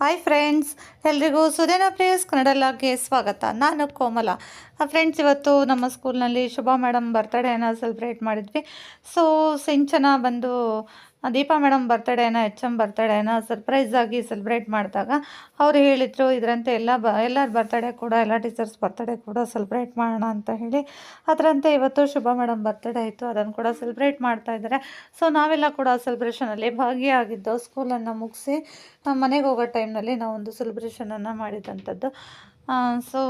Hi friends ಎಲ್ರಿಗೂ ಸುದೇನ ಪ್ರಿಯಸ್ ಕನ್ನಡ ಲಾಗ್ಗೆ ಸ್ವಾಗತ. ನಾನು ಕೋಮಲ. ಫ್ರೆಂಡ್ಸ್ ಇವತ್ತು ನಮ್ಮ ಸ್ಕೂಲ್ನಲ್ಲಿ ಶುಭಾ ಮೇಡಮ್ ಬರ್ತಡೇನ ಸೆಲೆಬ್ರೇಟ್ ಮಾಡಿದ್ವಿ. ಸೊ ಸಿಂಚನ ಬಂದು ದೀಪಾ ಮೇಡಮ್ ಬರ್ತಡೇನ, ಎಚ್ ಎಂ ಬರ್ತಡೇನ ಸರ್ಪ್ರೈಸ್ ಆಗಿ ಸೆಲೆಬ್ರೇಟ್ ಮಾಡಿದಾಗ ಅವ್ರು ಹೇಳಿದರು, ಇದರಂತೆ ಎಲ್ಲ ಬ, ಎಲ್ಲರ ಬರ್ತಡೇ ಕೂಡ, ಎಲ್ಲ ಟೀಚರ್ಸ್ ಬರ್ತಡೇ ಕೂಡ ಸೆಲೆಬ್ರೇಟ್ ಮಾಡೋಣ ಅಂತ ಹೇಳಿ. ಅದರಂತೆ ಇವತ್ತು ಶುಭಾ ಮೇಡಮ್ ಬರ್ತಡೇ ಇತ್ತು, ಅದನ್ನು ಕೂಡ ಸೆಲೆಬ್ರೇಟ್ ಮಾಡ್ತಾ ಇದ್ದಾರೆ. ಸೊ ನಾವೆಲ್ಲ ಕೂಡ ಸೆಲೆಬ್ರೇಷನಲ್ಲಿ ಭಾಗಿಯಾಗಿದ್ದು ಸ್ಕೂಲನ್ನು ಮುಗಿಸಿ ಮನೆಗೆ ಹೋಗೋ ಟೈಮ್ನಲ್ಲಿ ನಾವೊಂದು ಸೆಲೆಬ್ರೇಷನನ್ನು ಮಾಡಿದಂಥದ್ದು. ಸೊ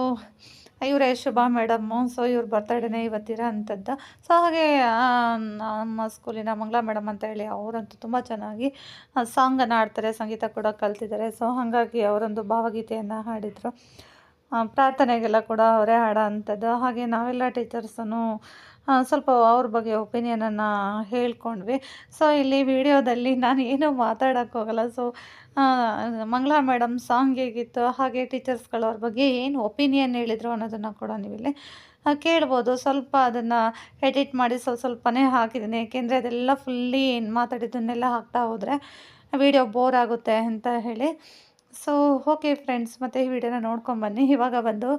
ಇವರೇ ಶುಭಾ ಮೇಡಮ್ಮು ಸೊ ಇವ್ರ ಬರ್ತಡೇನೇ ಇವತ್ತಿರ ಅಂಥದ್ದು. ಸೊ ಹಾಗೆ ನಮ್ಮ ಸ್ಕೂಲಿನ ಮಂಗಳ ಮೇಡಮ್ ಅಂತ ಹೇಳಿ ಅವರಂತೂ ತುಂಬ ಚೆನ್ನಾಗಿ ಸಾಂಗನ್ನು ಹಾಡ್ತಾರೆ, ಸಂಗೀತ ಕೂಡ ಕಲ್ತಿದ್ದಾರೆ. ಸೊ ಹಾಗಾಗಿ ಅವರೊಂದು ಭಾವಗೀತೆಯನ್ನು ಹಾಡಿದರು. ಪ್ರಾರ್ಥನೆಗೆಲ್ಲ ಕೂಡ ಅವರೇ ಹಾಡೋ ಅಂಥದ್ದು. ಹಾಗೆ ನಾವೆಲ್ಲ ಟೀಚರ್ಸನ್ನು ಸ್ವಲ್ಪ ಅವ್ರ ಬಗ್ಗೆ ಒಪಿನಿಯನನ್ನು ಹೇಳ್ಕೊಂಡ್ವಿ. ಸೊ ಇಲ್ಲಿ ವಿಡಿಯೋದಲ್ಲಿ ನಾನು ಏನೂ ಮಾತಾಡೋಕ್ಕೆ ಹೋಗಲ್ಲ ಸೊ ಮಂಗಳಾ ಮೇಡಮ್ ಸಾಂಗ್ ಹೇಗಿತ್ತು, ಹಾಗೆ ಟೀಚರ್ಸ್ಗಳು ಅವ್ರ ಬಗ್ಗೆ ಏನು ಒಪಿನಿಯನ್ ಹೇಳಿದರು ಅನ್ನೋದನ್ನು ಕೂಡ ನೀವಿಲ್ಲಿ ಕೇಳ್ಬೋದು. ಸ್ವಲ್ಪ ಅದನ್ನು ಎಡಿಟ್ ಮಾಡಿ ಸ್ವಲ್ಪ ಸ್ವಲ್ಪನೇ ಹಾಕಿದ್ದೀನಿ. ಏಕೆಂದರೆ ಅದೆಲ್ಲ ಫುಲ್ಲಿ ಮಾತಾಡಿದ್ದನ್ನೆಲ್ಲ ಹಾಕ್ತಾ ಹೋದರೆ ವಿಡಿಯೋ ಬೋರ್ ಆಗುತ್ತೆ ಅಂತ ಹೇಳಿ. ಸೊ ಓಕೆ ಫ್ರೆಂಡ್ಸ್ ಮತ್ತು ಈ ವಿಡಿಯೋನ ನೋಡ್ಕೊಂಬನ್ನಿ ಇವಾಗ ಬಂದು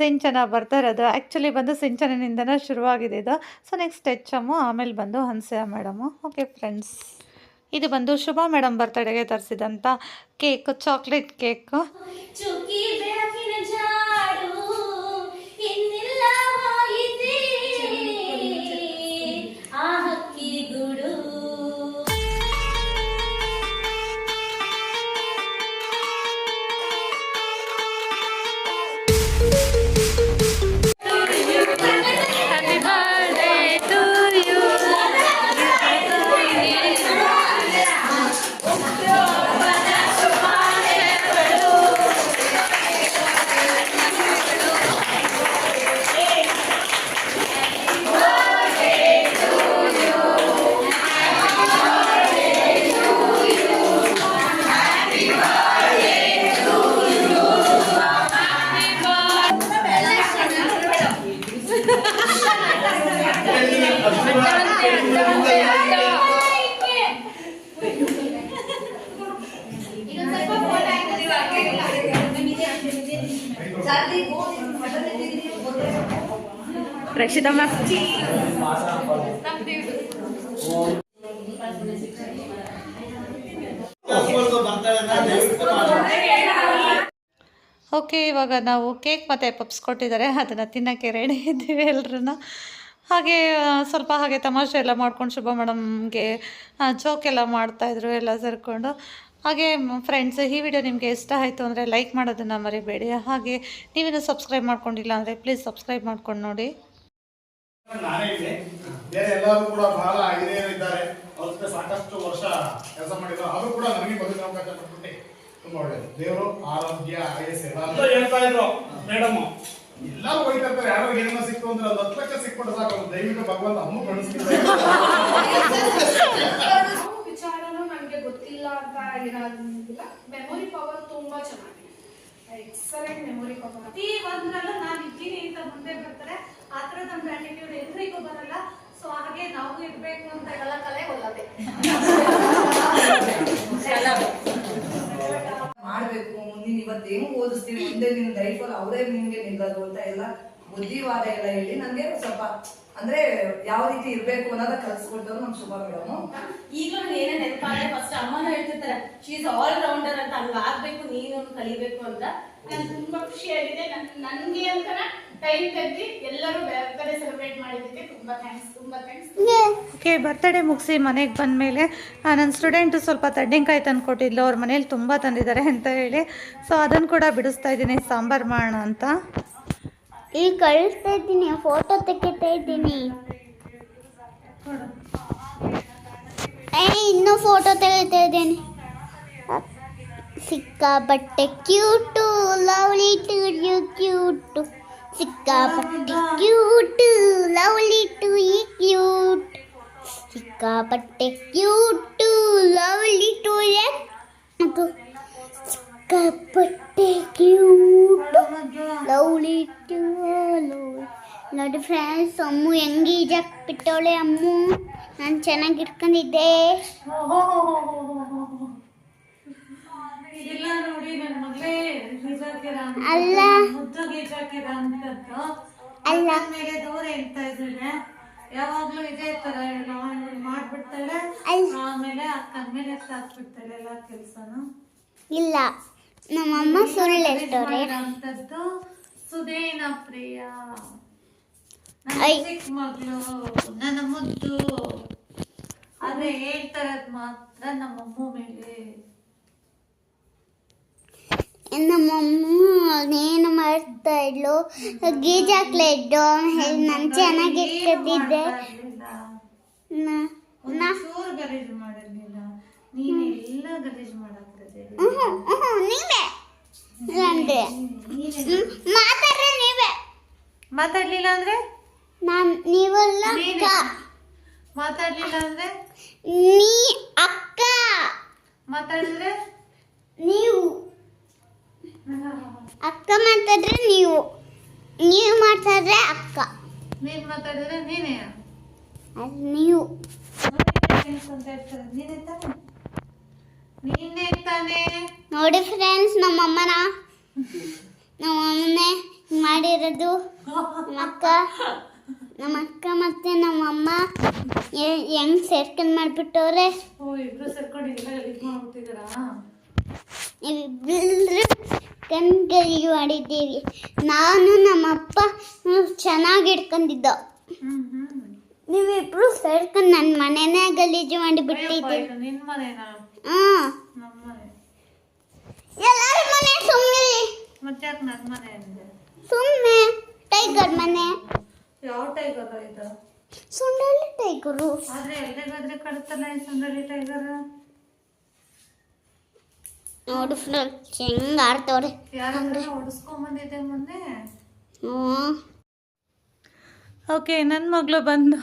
ಸಿಂಚನ ಬರ್ತಾ ಇರೋದು. ಆ್ಯಕ್ಚುಲಿ ಬಂದು ಸಿಂಚನನಿಂದನೇ ಶುರುವಾಗಿದೆ ಇದು. ಸೊ ನೆಕ್ಸ್ಟ್ ಎಚ್ ಎಮ್ಮು ಆಮೇಲೆ ಬಂದು ಹನ್ಸಿಯಾ ಮೇಡಮು. ಓಕೆ ಫ್ರೆಂಡ್ಸ್ ಇದು ಬಂದು ಶುಭಾ ಮೇಡಮ್ ಬರ್ತಡೆಗೆ ತರಿಸಿದಂಥ cake chocolate cake. Rakshita ma'am okay, ಇವಾಗ ನಾವು ಕೇಕ್ ಮತ್ತು ಪಪ್ಸ್ ಕೊಟ್ಟಿದ್ದಾರೆ. ಅದನ್ನು ತಿನ್ನೋಕ್ಕೆ ರೆಡಿ ಇದ್ದೀವಿ ಎಲ್ರನ್ನ. ಹಾಗೆ ಸ್ವಲ್ಪ ಹಾಗೆ ತಮಾಷೆ ಎಲ್ಲ ಮಾಡ್ಕೊಂಡು ಶುಭ ಮೇಡಮ್ಗೆ ಎಲ್ಲ ಮಾಡ್ತಾಯಿದ್ರು ಎಲ್ಲ ಸೇರಿಕೊಂಡು. ಹಾಗೆ ಫ್ರೆಂಡ್ಸ್ ಈ ವಿಡಿಯೋ ನಿಮಗೆ ಇಷ್ಟ ಆಯಿತು ಅಂದರೆ ಲೈಕ್ ಮಾಡೋದನ್ನು ಮರಿಬೇಡಿ. ಹಾಗೆ ನೀವೇನು ಸಬ್ಸ್ಕ್ರೈಬ್ ಮಾಡ್ಕೊಂಡಿಲ್ಲ ಅಂದರೆ ಪ್ಲೀಸ್ ಸಬ್ಸ್ಕ್ರೈಬ್ ಮಾಡ್ಕೊಂಡು ನೋಡಿ. ಬೇರೆ ಎಲ್ಲರೂ ಕೂಡ ಬಹಳ ಹಿರಿಯರಿದ್ದಾರೆ ಅವ್ರ ಜೊತೆ ಸಾಕಷ್ಟು ವರ್ಷ ಕೆಲಸ ಮಾಡಿದ್ರು. ಅದು ಕೂಡ ನನಗೆ ಬದುಕಿನ ಅವಕಾಶ ಕೊಟ್ಬಿಟ್ಟು ತುಂಬಾ ಒಳ್ಳೇದು. ದೇವರು ಆರೋಗ್ಯ ಆಯಸ್ ಅಂತ ಎಲ್ಲ ಹೇಳ್ತಾ ಇದ್ರು ಮೇಡಮ್ ಎಲ್ಲರೂ ಹೋಯ್ತಾ ಇರ್ತಾರೆ ಯಾರೋ ಏನೋ ಸಿಕ್ತು ಅಂದ್ರೆ ಒಂದು ಹತ್ತು ಲಕ್ಷ ಸಿಕ್ಬಿಟ್ಟು ಸಾಕು. ದಯವಿಟ್ಟು ಭಗವಂತ ಅಮ್ಮ ಕಳಿಸ್ತಿದ್ದಾರೆ ಯಾವ ವಿಚಾರನೂ ನನಗೆ ಗೊತ್ತಿಲ್ಲ ಅಂತ ಇರೋದಿಲ್ಲ ಮೆಮೊರಿ ಪವರ್ ತುಂಬಾ ಚೆನ್ನಾಗಿದೆ ಎಕ್ಸಲೆಂಟ್ ಮೆಮೊರಿ ಪ್ರತಿ ಒಂದ್ರಲ್ಲೂ ನಾನು ಇದ್ದೀನಿ ಅಂತ ಮುಂದೆ ಬರ್ತಾರೆ. ಆ ಥರದ ಒಂದು ಆಟಿಟ್ಯೂಡ್ ಎಲ್ರಿಗೂ ಬರಲ್ಲ. ಸೊ ಹಾಗೆ ನಾವು ಇರ್ಬೇಕು ಅಂತ ಎಲ್ಲ ಕಲೆ ಒಲ್ಲದೆ ಮಾಡ್ಬೇಕು. ಮುಂದಿನ ಇವತ್ತು ಹೆಂಗ್ ಓದಿಸ್ತೀವಿ ಮುಂದೆ ನಿನ್ ಲೈಫಲ್ಲಿ ಅವರೇ ನಿಮ್ಗೆ ನಿಲ್ಲೋದು ಅಂತ ಎಲ್ಲ ಬುದ್ಧಿವಾದ ಎಲ್ಲ ಹೇಳಿ ನನ್ಗೆ ಸ್ವಲ್ಪ ಅಂದ್ರೆ ಯಾವ ರೀತಿ ಇರ್ಬೇಕು ಅನ್ನೋದ ಕಲ್ಸ್ಕೊಟ್ಟವ್ರು ನಮ್ ಶುಭ ಮೇಡಮ್. ಈಗ ಏನೇ ನೆನಪಾದ್ರೆ ಫಸ್ಟ್ ಅಮ್ಮನೂ ಹೇಳ್ತಿರ್ತಾರೆ ಶೀಸ್ ಆಲ್ ರೌಂಡರ್ ಅಂತ ಹಂಗ ಆಗ್ಬೇಕು ನೀನು ಕಲಿಬೇಕು ಅಂತ. ನಾನು ತುಂಬಾ ಖುಷಿ ಆಗಿದೆ ನನ್ಗೆ ಅಂತ ಟೈಮ್ ತೆಗ್ದಿ ಎಲ್ಲರೂ ಬೇರೆ ಸೆಲೆಬ್ರೇಟ್ ಮಾಡಿದ್ದಕ್ಕೆ ತುಂಬಾ ಥ್ಯಾಂಕ್ಸ್ ತುಂಬಾ ಥ್ಯಾಂಕ್ಸ್ ಓಕೆ ಬರ್ತಡೇ ಮುಗಿಸಿ ಮನೆಗೆ ಬಂದ ಮೇಲೆ ನನ್ನ ಸ್ಟೂಡೆಂಟು ಸ್ವಲ್ಪ ತಡ್ಡಿನಕಾಯಿ ತಂದು ಕೊಟ್ಟಿದ್ಲು ಅವ್ರ ಮನೇಲಿ ತುಂಬ ತಂದಿದ್ದಾರೆ ಅಂತ ಹೇಳಿ. ಸೊ ಅದನ್ನು ಕೂಡ ಬಿಡಿಸ್ತಾ ಇದ್ದೀನಿ ಸಾಂಬಾರು ಮಾಡೋಣ ಅಂತ. ಈಗ ಕಳಿಸ್ತಾ ಇದ್ದೀನಿ ಫೋಟೋ ತೆಗಿತಾ ಇದ್ದೀನಿ ಏ ಇನ್ನೂ ಫೋಟೋ ತೆಗಿತಾ ಇದ್ದೀನಿ ಸಿಕ್ಕಾಪಟ್ಟೆ cute lovely to you cute ಸಿಕ್ಕಾಪಟ್ಟೆ ಕ್ಯೂಟು ಲವ್ಲಿ ಟು ಈ ಕ್ಯೂಟ್ ಸಿಕ್ಕಾಪಟ್ಟೆ ಕ್ಯೂಟು ಲವ್ಲಿ ಟು ಅದು ಸಿಕ್ಕಾಪಟ್ಟೆ ಕ್ಯೂಟ್ ಲವ್ಲಿ ಟು ನೋಡಿ ಫ್ರೆಂಡ್ಸ್ ಅಮ್ಮು ಹೆಂಗೆ ಈಜಾಕ್ ಬಿಟ್ಟವಳೆ ಅಮ್ಮು? ನಾನು ಚೆನ್ನಾಗಿ ಇಟ್ಕೊಂಡಿದ್ದೆ. ಅಲ್ಲ. ಅಲ್ಲ. ಅಕ್ಕನ್ ಮೇಲೆ ದೂರ ಹೇಳ್ತಾ ಇದ್ರೆ ಯಾವಾಗ್ಲೂ ಇದೇ ತರ ಎಲ್ಲ ಮಾಡ್ಬಿಡ್ತಾಳೆ. ಆಮೇಲೆ ಅಕ್ಕನ ಮೇಲೆ ಹಾಕ್ಬಿಡ್ತಾಳೆ ಎಲ್ಲಾ ಕೆಲ್ಸನು. ಇಲ್ಲ. ನಮ್ಮಮ್ಮ ಸುಳ್ಳು ಸ್ಟೋರಿ ಅಂತದ್ದು ಸುದೇನ ಪ್ರಿಯ. ಚಿಕ್ಕ ಮಗಳು ನನ್ನ ಮುದ್ದು. ಆದ್ರೆ ಹೇಳ್ತಾರದ್ ಮಾತ್ರ ನಮ್ಮಮ್ಮ ಮೇಲೆ. ನಮ್ಮಮ್ಮ ಏನು ಮಾಡ್ತಾ ಇದ್ಲು? ಇದ್ದು ಹೇಳಿ ನಾನು ಚೆನ್ನಾಗಿ ಇಟ್ಕೊಂಡಿದ್ದೆ ನ- ನ- ಚೂರು ಗಲೀಜು ಮಾಡಿರ್ಲಿಲ್ಲ. ನೀನೆಲ್ಲ ಗಲೀಜು ಮಾಡಾಕ್ತದೆ ಹ್ಞೂ ಹ್ಞೂ ನೀವೇ? ಅಂದ್ರೆ ಮಾತಾಡ್ರೆ ನೀವೇ. ಮಾತಾಡ್ಲಿಲ್ಲ ಅಂದ್ರೆ? ನಾನು ನೀವೆಲ್ಲ ಅಕ್ಕ ಮಾತಾಡ್ಲಿಲ್ಲ ಅಂದ್ರೆ? ನೀ ಅಕ್ಕ. ಮಾತಾಡಿದ್ರೆ? ನೀವು. ಅಕ್ಕ ಮಾತಾಡ್ರೆ ನೀವು. ನೀವು ಮಾತಾಡ್ರೆ ಅಕ್ಕ. ನೀನ್ ಮಾತಾಡಿದ್ರೆ ನೀನೇ? ಅದು ನೀವು. ನೀನೇ ತಾನೆ? ನೀನೇ ತಾನೇ ನೋಡಿ ಫ್ರೆಂಡ್ಸ್ ನಮ್ಮಮ್ಮನೇ. ಮಾಡಿರೋದು. ನಮ್ಮ ಅಕ್ಕ ನಮ್ಮ ಅಕ್ಕ ಮತ್ತೆ ನಮ್ಮ ಅಮ್ಮ ಹೆಂಗ್ ಸೇರ್ಕೊಂಡ್ ಮಾಡ್ಬಿಟ್ಟವ್ರೆ. ಓ ಇಬ್ರು ಸೇರ್ಕೊಂಡು ಮಾಡ್ಬಿಟ್ಟಿದಾರಾ ಮಾಡಿದ್ದೀವಿ ನಾನು ನಮ್ಮಪ್ಪ ಚೆನ್ನಾಗಿ ಇಟ್ಕೊಂಡಿದ್ದ ಹ್ಮ್ ಹ್ಮ್. ನೀವಿಬ್ರು ಸೇರ್ಕೊಂಡು ನನ್ನ ಮನೆನೇ ಗಲೀಜು ಮಾಡಿ ಅಯ್ಯಪ್ಪ, ಬಿಟ್ಟಿದ್ದೆ ಇದು ನಿನ್ ಮನೆನಾ? ನಮ್ಮ ಮನೆ. ಎಲ್ಲರ ಮನೆ ಸುಮ್ಮನೆ ಮತ್ತೆ ಯಾಕೆ ನನ್ ಮನೆ ಸುಮ್ಮನೆ ಟೈಗರ್ ಮನೆ ಯಾವ ಟೈಗರ್ ಇದು ಸುಂಡಲ್ಲಿ ಟೈಗರು. ಆದ್ರೆ ಎಲ್ಲಿಗಾದ್ರೆ ಕಡುತ್ತಲ್ಲ ಈ ಸುಂಡಲಿ ಟೈಗರ್? ನೋಡು ಫ್ರೆಂಡ್ಸ್ ಹೆಂಗ್ ಆಡ್ತವ್ರೆ. ಯಾರಾದ್ರೂ ಬಂದಿದ್ದೆ ಮೊನ್ನೆ? ಹ್ಮ್. ಓಕೆ ನನ್ನ ಮಗಳು ಬಂದು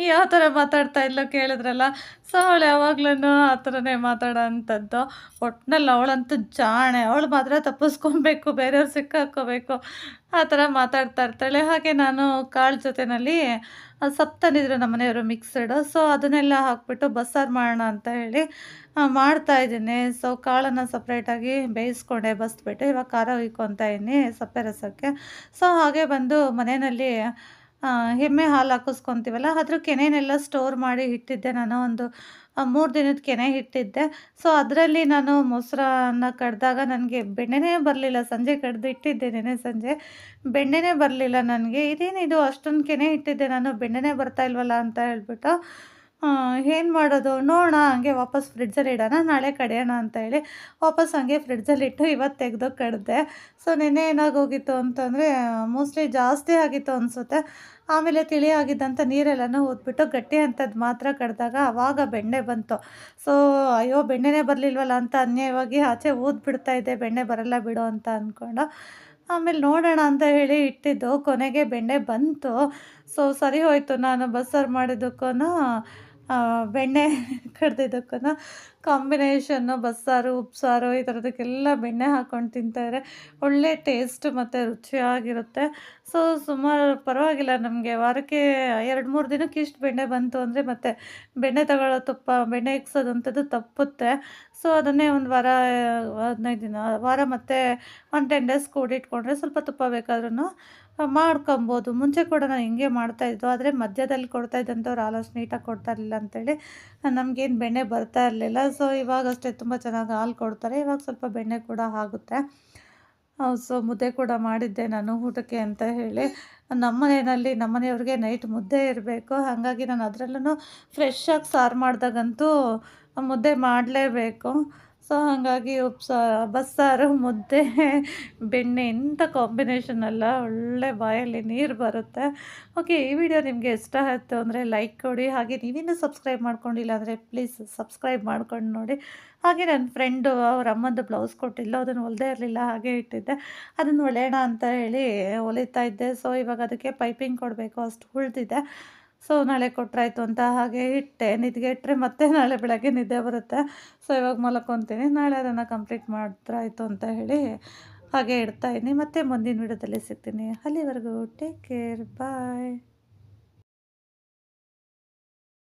ಯಾವ ಥರ ಮಾತಾಡ್ತಾ ಇಲ್ಲ ಕೇಳಿದ್ರಲ್ಲ ಸೊ ಅವಳು ಯಾವಾಗ್ಲೂ ಆ ಥರನೇ ಮಾತಾಡೋ ಅಂಥದ್ದು. ಒಟ್ನಲ್ಲಿ ಅವಳಂತೂ ಜಾಣೆ ಅವಳು ಮಾತ್ರ ತಪ್ಪಿಸ್ಕೊಬೇಕು ಬೇರೆಯವ್ರು ಸಿಕ್ಕಾಕೋಬೇಕು ಆ ಥರ ಮಾತಾಡ್ತಾ ಇರ್ತಾಳೆ. ಹಾಗೆ ನಾನು ಕಾಳು ಜೊತೆನಲ್ಲಿ ಸಪ್ತನಿದ್ರು ನಮ್ಮನೆಯವರು ನಮ್ಮ ಮನೆಯವರು ಮಿಕ್ಸಡು ಸೊ ಅದನ್ನೆಲ್ಲ ಹಾಕ್ಬಿಟ್ಟು ಬಸ್ಸಾರು ಮಾಡೋಣ ಅಂತ ಹೇಳಿ ಮಾಡ್ತಾ ಇದ್ದೀನಿ. ಸೊ ಕಾಳನ್ನು ಸಪ್ರೇಟಾಗಿ ಬೇಯಿಸ್ಕೊಂಡೆ, ಬಸ್ಬಿಟ್ಟು. ಇವಾಗ ಖಾರ ಹುಯ್ಕೊತಾ ಇದ್ದೀನಿ ಸಪ್ಪೆ ರಸಕ್ಕೆ. ಸೊ ಹಾಗೆ ಬಂದು ಮನೆಯಲ್ಲಿ ಎಮ್ಮೆ ಹಾಲು ಹಾಕಿಸ್ಕೊತೀವಲ್ಲ ಅದ್ರ ಕೆನೆನೆಲ್ಲ ಸ್ಟೋರ್ ಮಾಡಿ ಇಟ್ಟಿದ್ದೆ ನಾನು, ಒಂದು ಮೂರು ದಿನದ ಕೆನೆ ಇಟ್ಟಿದ್ದೆ. ಸೊ ಅದರಲ್ಲಿ ನಾನು ಮೊಸರನ್ನ ಕಡ್ದಾಗ ನನಗೆ ಬೆಣ್ಣೆನೇ ಬರಲಿಲ್ಲ. ಸಂಜೆ ಕಡ್ದು ಇಟ್ಟಿದ್ದೆ ನೆನೆ ಸಂಜೆ. ಬೆಣ್ಣೆನೇ ಬರಲಿಲ್ಲ ನನಗೆ. ಇದೇನಿದು ಅಷ್ಟೊಂದು ಕೆನೆ ಇಟ್ಟಿದ್ದೆ ನಾನು. ಬೆಣ್ಣೆನೇ ಬರ್ತಾ ಇಲ್ವಲ್ಲ ಅಂತ ಹೇಳ್ಬಿಟ್ಟು ಏನು ಮಾಡೋದು? ನೋಡೋಣ, ಹಂಗೆ ವಾಪಸ್ ಫ್ರಿಡ್ಜಲ್ಲಿ ಇಡೋಣ, ನಾಳೆ ಕಡಿಯೋಣ ಅಂತ ಹೇಳಿ ವಾಪಸ್ ಹಂಗೆ ಫ್ರಿಡ್ಜಲ್ಲಿಟ್ಟು ಇವತ್ತು ತೆಗೆದು ಕಡಿದೆ. ಸೊ ನೆನ್ನೆ ಏನಾಗೋಗಿತ್ತು ಅಂತಂದರೆ ಮೋಸ್ಟ್ಲಿ ಜಾಸ್ತಿ ಆಗಿತ್ತು ಅನಿಸುತ್ತೆ. ಆಮೇಲೆ ತಿಳಿ ಆಗಿದ್ದಂಥ ನೀರೆಲ್ಲನೂ ಊದ್ಬಿಟ್ಟು ಗಟ್ಟಿ ಅಂಥದ್ದು ಮಾತ್ರ ಕಡ್ದಾಗ ಆವಾಗ ಬೆಣ್ಣೆ ಬಂತು. ಸೊ ಅಯ್ಯೋ, ಬೆಣ್ಣೆನೇ ಬರಲಿಲ್ವಲ್ಲ ಅಂತ ಅನ್ಯಾಯವಾಗಿ ಆಚೆ ಊದ್ಬಿಡ್ತಾ ಇದ್ದೆ, ಬೆಣ್ಣೆ ಬರಲ್ಲ ಬಿಡು ಅಂತ ಅಂದ್ಕೊಂಡು ಆಮೇಲೆ ನೋಡೋಣ ಅಂತ ಹೇಳಿ ಇಟ್ಟಿದ್ದು, ಕೊನೆಗೆ ಬೆಣ್ಣೆ ಬಂತು. ಸೊ ಸರಿ ಹೋಯಿತು. ನಾನು ಬಸ್ಸಾರು ಮಾಡಿದ್ದಕ್ಕೂ ಬೆಣ್ಣೆ ಕಡ್ದಿದ್ದಕ್ಕೂ ಕಾಂಬಿನೇಷನ್ನು ಬಸ್ಸಾರು ಉಪ್ಸಾರು ಈ ಥರದಕ್ಕೆಲ್ಲ ಬೆಣ್ಣೆ ಹಾಕ್ಕೊಂಡು ತಿಂತಾರೆ ಒಳ್ಳೆ ಟೇಸ್ಟ್ ಮತ್ತು ರುಚಿಯಾಗಿರುತ್ತೆ. ಸೊ ಸುಮಾರು ಪರವಾಗಿಲ್ಲ ನಮಗೆ. ವಾರಕ್ಕೆ ಎರಡು, ಮೂರು ದಿನಕ್ಕೆ ಇಷ್ಟು ಬೆಣ್ಣೆ ಬಂತು ಅಂದರೆ ಮತ್ತೆ ಬೆಣ್ಣೆ ತಗೊಳ್ಳೋ ತುಪ್ಪ, ಬೆಣ್ಣೆ ಇಕ್ಸೋದಂಥದ್ದು ತಪ್ಪುತ್ತೆ. ಸೊ ಅದನ್ನೇ ಒಂದು ವಾರ, ಹದಿನೈದು ದಿನ, ವಾರ ಮತ್ತು ಒಂದು ಟೆನ್ ಡೇಸ್ ಕೂಡಿಟ್ಕೊಂಡ್ರೆ ಸ್ವಲ್ಪ ತುಪ್ಪ ಬೇಕಾದ್ರೂ ಮಾಡ್ಕೊಬೋದು. ಮುಂಚೆ ಕೂಡ ನಾನು ಹಿಂಗೆ ಮಾಡ್ತಾಯಿದ್ದು ಆದರೆ ಮಧ್ಯದಲ್ಲಿ ಕೊಡ್ತಾ ಇದ್ದಂಥವ್ರು ನೀಟಾಗಿ ಕೊಡ್ತಾ ಇರಲಿಲ್ಲ ಅಂತೇಳಿ ನಮಗೇನು ಬೆಣ್ಣೆ ಬರ್ತಾ ಇರಲಿಲ್ಲ. ಸೊ ಇವಾಗಷ್ಟೇ ತುಂಬ ಚೆನ್ನಾಗಿ ಹಾಲು ಕೊಡ್ತಾರೆ. ಇವಾಗ ಸ್ವಲ್ಪ ಬೆಣ್ಣೆ ಕೂಡ ಆಗುತ್ತೆ. ಸೊ ಮುದ್ದೆ ಕೂಡ ಮಾಡಿದ್ದೆ ನಾನು ಊಟಕ್ಕೆ ಅಂತ ಹೇಳಿ. ನಮ್ಮ ಮನೆಯಲ್ಲಿ, ನಮ್ಮ ಮನೆಯವ್ರಿಗೆ ನೈಟ್ ಮುದ್ದೆ ಇರಬೇಕು. ಹಾಗಾಗಿ ನಾನು ಅದರಲ್ಲೂ ಫ್ರೆಶ್ಶಾಗಿ ಸಾರು ಮಾಡಿದಾಗಂತೂ ಮುದ್ದೆ ಮಾಡಲೇಬೇಕು. ಸೊ ಹಾಗಾಗಿ ಉಪ್ಸ, ಬಸ್ಸಾರು, ಮುದ್ದೆ, ಬೆಣ್ಣೆ ಇಂಥ ಕಾಂಬಿನೇಷನ್ ಅಲ್ಲ ಒಳ್ಳೆ ಬಾಯಲ್ಲಿ ನೀರು ಬರುತ್ತೆ. ಓಕೆ ಈ ವಿಡಿಯೋ ನಿಮಗೆ ಇಷ್ಟ ಆಯಿತು ಅಂದರೆ ಲೈಕ್ ಕೊಡಿ. ಹಾಗೆ ನೀವಿನ್ನೂ ಸಬ್ಸ್ಕ್ರೈಬ್ ಮಾಡ್ಕೊಂಡಿಲ್ಲ ಅಂದರೆ ಪ್ಲೀಸ್ ಸಬ್ಸ್ಕ್ರೈಬ್ ಮಾಡ್ಕೊಂಡು ನೋಡಿ. ಹಾಗೆ ನನ್ನ ಫ್ರೆಂಡು ಅವ್ರ ಅಮ್ಮಂದು ಬ್ಲೌಸ್ ಕೊಟ್ಟಿಲ್ಲ ಅದನ್ನು ಹೊಲದೇ ಇರಲಿಲ್ಲ, ಹಾಗೆ ಇಟ್ಟಿದ್ದೆ. ಅದನ್ನು ಹೊಲೆಯೋಣ ಅಂತ ಹೇಳಿ ಹೊಲಿತಾ ಇದ್ದೆ. ಸೊ ಇವಾಗ ಅದಕ್ಕೆ ಪೈಪಿಂಗ್ ಕೊಡಬೇಕು. ಅಷ್ಟು ಉಳ್ದಿದೆ. ಸೊ ನಾಳೆ ಕೊಟ್ಟರಾಯ್ತು ಅಂತ ಹಾಗೆ ಇಟ್ಟೆ ನಿದ್ಗೆಟ್ರೆ ಮತ್ತೆ ನಾಳೆ ಬೆಳಗ್ಗೆ ನಿದ್ದೆ ಬರುತ್ತೆ. ಸೊ ಇವಾಗ ಮಲ್ಕೊತೀನಿ, ನಾಳೆ ಅದನ್ನು ಕಂಪ್ಲೀಟ್ ಮಾಡಿದ್ರಾಯ್ತು ಅಂತ ಹೇಳಿ ಹಾಗೆ ಇಡ್ತಾಯಿದ್ದೀನಿ ಮತ್ತೆ ಮುಂದಿನ ವಿಡಿಯೋದಲ್ಲಿ ಸಿಗ್ತೀನಿ. ಅಲ್ಲಿವರೆಗೂ ಟೇಕ್ ಕೇರ್ ಬಾಯ್